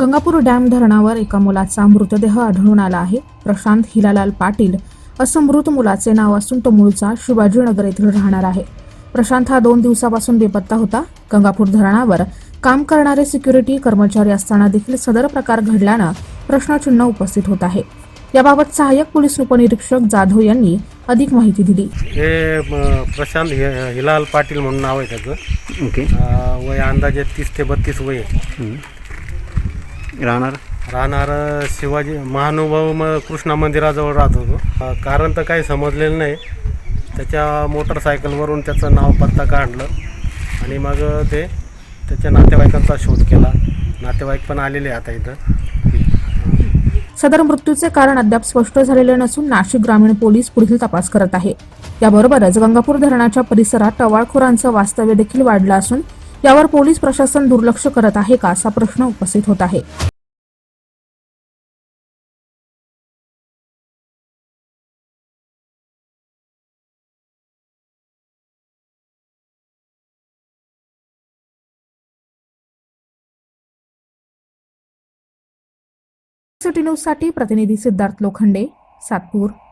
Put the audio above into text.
Gangapur dam धरणावर एका मुलाचा मृतदेह आढळून आला आहे. प्रशांत हिलालाल पाटील असं मृत मुलाचे नाव असून तो मूळचा शिवाजीनगर येथील राहणार आहे. प्रशांत हा दोन दिवसापासून बेपत्ता होता. गंगापूर धरणावर काम करणारे सिक्युरिटी कर्मचारी असताना देखील सदर प्रकार घडल्यानं प्रश्नचिन्ह उपस्थित होत आहे. याबाबत सहाय्यक पोलीस उपनिरीक्षक जाधव यांनी अधिक माहिती दिली. हे प्रशांत हिलाल पाटील म्हणून नाव आहे त्याचं. वय अंदाजे तीस ते बत्तीस वय आहे. राहणार? राहणार शिवाजी महानुभाव म कृष्णा मंदिराजवळ राहत होतो. कारण तर काही समजलेलं नाही. त्याच्या मोटरसायकलवरून त्याचं नाव पत्ता काढलं आणि मग ते त्याच्या नातेवाईकांचा शोध केला. नातेवाईक पण आलेले आहे आता इथं. सदर मृत्यूचे कारण अद्याप स्पष्ट झालेले नसून नाशिक ग्रामीण पोलीस पुढील तपास करत आहे. याबरोबरच गंगापूर धरणाच्या परिसरात टवाळखोरांचं वास्तव्य देखील वाढलं असून यावर पोलीस प्रशासन दुर्लक्ष करत आहे का असा प्रश्न उपस्थित होत आहे. सिटी न्यूजसाठी प्रतिनिधी सिद्धार्थ लोखंडे, सातपूर.